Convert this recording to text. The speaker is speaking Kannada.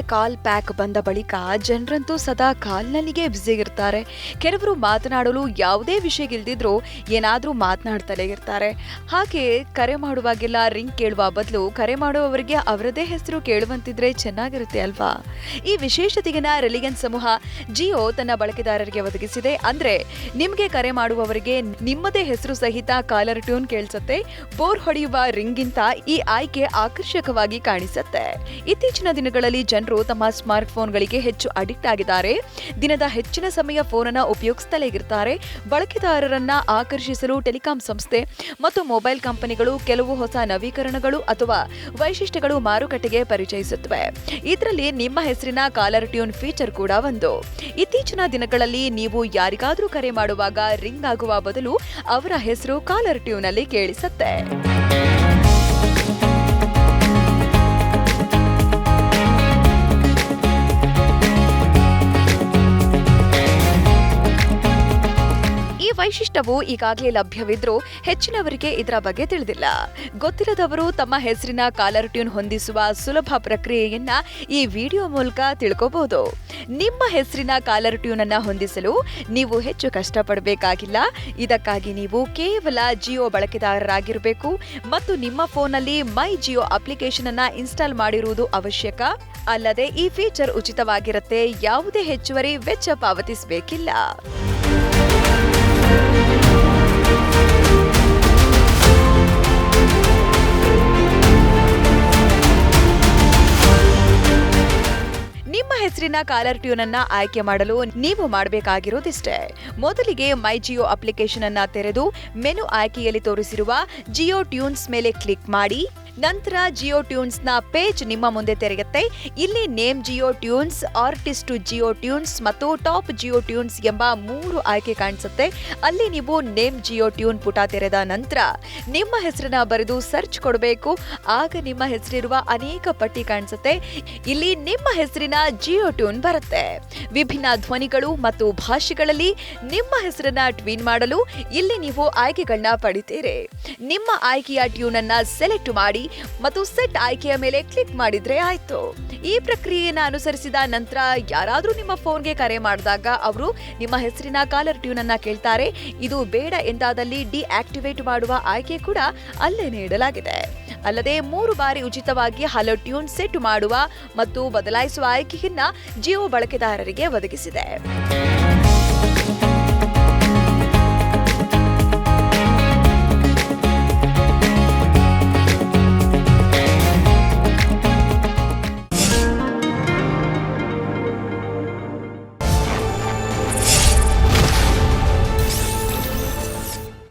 ಕಾಲ್ ಪ್ಯಾಕ್ ಬಂದ ಬಳಿಕ ಜನರಂತೂ ಸದಾ ಕಾಲ್ನಲ್ಲಿಗೆ ಬ್ಯುಸಿಗಿರ್ತಾರೆ ಕೆಲವರು ಮಾತನಾಡಲು ಯಾವುದೇ ವಿಷಯ ಏನಾದರೂ ಮಾತನಾಡ್ತಲೇ ಇರ್ತಾರೆ. ಹಾಗೆ ಕರೆ ಮಾಡುವಾಗೆಲ್ಲ ರಿಂಗ್ ಕೇಳುವ ಬದಲು ಕರೆ ಮಾಡುವವರಿಗೆ ಅವರದೇ ಹೆಸರು ಕೇಳುವಂತಿದ್ರೆ ಚೆನ್ನಾಗಿರುತ್ತೆ ಅಲ್ವಾ? ಈ ವಿಶೇಷತೆಗಿನ ರಿಲಿಯನ್ಸ್ ಸಮೂಹ ಜಿಯೋ ತನ್ನ ಬಳಕೆದಾರರಿಗೆ ಒದಗಿಸಿದೆ. ಅಂದ್ರೆ ನಿಮಗೆ ಕರೆ ಮಾಡುವವರಿಗೆ ನಿಮ್ಮದೇ ಹೆಸರು ಸಹಿತ ಕಾಲರ್ ಟ್ಯೂನ್ ಕೇಳಿಸುತ್ತೆ, ಬೋರ್ ಹೊಡೆಯುವ ರಿಂಗಿಂತ ಈ ಆಯ್ಕೆ ಆಕರ್ಷಕವಾಗಿ ಕಾಣಿಸುತ್ತೆ. ಇತ್ತೀಚಿನ ದಿನಗಳಲ್ಲಿ ಜನರು ತಮ್ಮ ಸ್ಮಾರ್ಟ್ ಫೋನ್ಗಳಿಗೆ ಹೆಚ್ಚು ಅಡಿಕ್ಟ್ ಆಗಿದ್ದಾರೆ. ದಿನದ ಹೆಚ್ಚಿನ ಸಮಯ ಫೋನನ್ನ ಉಪಯೋಗಿಸ್ತಲೇ ಇರ್ತಾರೆ. ಬಳಕೆದಾರರನ್ನ ಆಕರ್ಷಿಸಲು ಟೆಲಿಕಾಂ ಸಂಸ್ಥೆ ಮತ್ತು ಮೊಬೈಲ್ ಕಂಪನಿಗಳು ಕೆಲವು ಹೊಸ ನವೀಕರಣಗಳು ಅಥವಾ ವೈಶಿಷ್ಟ್ಯಗಳು ಮಾರುಕಟ್ಟೆಗೆ ಪರಿಚಯಿಸುತ್ತವೆ. ಇದರಲ್ಲಿ ನಿಮ್ಮ ಹೆಸರಿನ ಕಾಲರ್ ಟ್ಯೂನ್ ಫೀಚರ್ ಕೂಡ ಒಂದು. ಇತ್ತೀಚಿನ ದಿನಗಳಲ್ಲಿ ನೀವು ಯಾರಿಗಾದರೂ ಕರೆ ಮಾಡುವಾಗ ರಿಂಗ್ ಆಗುವ ಬದಲು ಅವರ ಹೆಸರು ಕಾಲರ್ ಟ್ಯೂನ್ ಅಲ್ಲಿ ಕೇಳಿಸುತ್ತೆ. ವೈಶಿಷ್ಟ್ಯವು ಈಗಾಗಲೇ ಲಭ್ಯವಿದ್ರೂ ಹೆಚ್ಚಿನವರಿಗೆ ಇದರ ಬಗ್ಗೆ ತಿಳಿದಿಲ್ಲ. ಗೊತ್ತಿಲ್ಲದವರು ತಮ್ಮ ಹೆಸರಿನ ಕಾಲರ್ ಟ್ಯೂನ್ ಹೊಂದಿಸುವ ಸುಲಭ ಪ್ರಕ್ರಿಯೆಯನ್ನ ಈ ವಿಡಿಯೋ ಮೂಲಕ ತಿಳ್ಕೋಬಹುದು ನಿಮ್ಮ ಹೆಸರಿನ ಕಾಲರ್ ಟ್ಯೂನ್ ಅನ್ನ ಹೊಂದಿಸಲು ನೀವು ಹೆಚ್ಚು ಕಷ್ಟಪಡಬೇಕಾಗಿಲ್ಲ. ಇದಕ್ಕಾಗಿ ನೀವು ಕೇವಲ ಜಿಯೋ ಬಳಕೆದಾರರಾಗಿರಬೇಕು ಮತ್ತು ನಿಮ್ಮ ಫೋನ್ನಲ್ಲಿ ಮೈ ಜಿಯೋ ಅಪ್ಲಿಕೇಶನ್ ಅನ್ನ ಇನ್ಸ್ಟಾಲ್ ಮಾಡಿರುವುದು ಅವಶ್ಯಕ. ಅಲ್ಲದೆ ಈ ಫೀಚರ್ ಉಚಿತವಾಗಿರುತ್ತೆ. ಯಾವುದೇ ಹೆಚ್ಚುವರಿ ವೆಚ್ಚ ಪಾವತಿಸಬೇಕಿಲ್ಲ. ನಿಮ್ಮ ಕಾಲರ್ ಟ್ಯೂನ್ ಅನ್ನ ಆಯ್ಕೆ ಮಾಡಲು ನೀವು ಮಾಡಬೇಕಾಗಿರೋದಿಷ್ಟೇ ಮೊದಲಿಗೆ ಮೈ ಜಿಯೋ ಅಪ್ಲಿಕೇಶನ್ ಅನ್ನ ತೆರೆದು ಮೆನು ಆಯ್ಕೆಯಲ್ಲಿ ತೋರಿಸಿರುವ ಜಿಯೋ ಟ್ಯೂನ್ಸ್ ಮೇಲೆ ಕ್ಲಿಕ್ ಮಾಡಿ. ನಂತರ ಜಿಯೋ ಟ್ಯೂನ್ಸ್ನ ಪೇಜ್ ನಿಮ್ಮ ಮುಂದೆ ತೆರೆಯುತ್ತೆ. ಇಲ್ಲಿ name Jio tunes artist Jio tunes ಮತ್ತು ಟಾಪ್ ಜಿಯೋ ಟ್ಯೂನ್ಸ್ ಎಂಬ ಮೂರು ಆಯ್ಕೆ ಕಾಣಿಸುತ್ತೆ. ಅಲ್ಲಿ ನೀವು ನೇಮ್ ಜಿಯೋ ಟ್ಯೂನ್ ಪುಟ ತೆರೆದ ನಂತರ ನಿಮ್ಮ ಹೆಸರನ್ನ ಬರೆದು ಸರ್ಚ್ ಕೊಡಬೇಕು. ಆಗ ನಿಮ್ಮ ಹೆಸರಿರುವ ಅನೇಕ ಪಟ್ಟಿ ಕಾಣಿಸುತ್ತೆ. ಇಲ್ಲಿ ನಿಮ್ಮ ಹೆಸರಿನ ಜಿಯೋ ಟ್ಯೂನ್ ಬರುತ್ತೆ. ವಿಭಿನ್ನ ಧ್ವನಿಗಳು ಮತ್ತು ಭಾಷೆಗಳಲ್ಲಿ ನಿಮ್ಮ ಹೆಸರನ್ನ ಟ್ವೀನ್ ಮಾಡಲು ಇಲ್ಲಿ ನೀವು ಆಯ್ಕೆಗಳನ್ನ ಪಡಿತೀರಿ. ನಿಮ್ಮ ಆಯ್ಕೆಯ ಟ್ಯೂನ್ ಅನ್ನ ಸೆಲೆಕ್ಟ್ ಮಾಡಿ ಮತ್ತು ಸೆಟ್ ಆಯ್ಕೆಯ ಮೇಲೆ ಕ್ಲಿಕ್ ಮಾಡಿದ್ರೆ ಆಯ್ತು. ಈ ಪ್ರಕ್ರಿಯೆಯನ್ನ ಅನುಸರಿಸಿದ ನಂತರ ಯಾರಾದರೂ ನಿಮ್ಮ ಫೋನ್ಗೆ ಕರೆ ಮಾಡಿದಾಗ ಅವರು ನಿಮ್ಮ ಹೆಸರಿನ ಕಾಲರ್ ಟ್ಯೂನ್ ಅನ್ನ ಕೇಳ್ತಾರೆ. ಇದು ಬೇಡ ಎಂದಾದಲ್ಲಿ ಡಿಆಕ್ಟಿವೇಟ್ ಮಾಡುವ ಆಯ್ಕೆ ಕೂಡ ಅಲ್ಲೇ ನೀಡಲಾಗಿದೆ. ಅಲ್ಲದೆ ಮೂರು ಬಾರಿ ಉಚಿತವಾಗಿ ಹಲೋ ಟ್ಯೂನ್ ಸೆಟ್ ಮಾಡುವ ಮತ್ತು ಬದಲಾಯಿಸುವ ಆಯ್ಕೆಯನ್ನ ಜಿಯೋ ಬಳಕೆದಾರರಿಗೆ ಒದಗಿಸಿದೆ.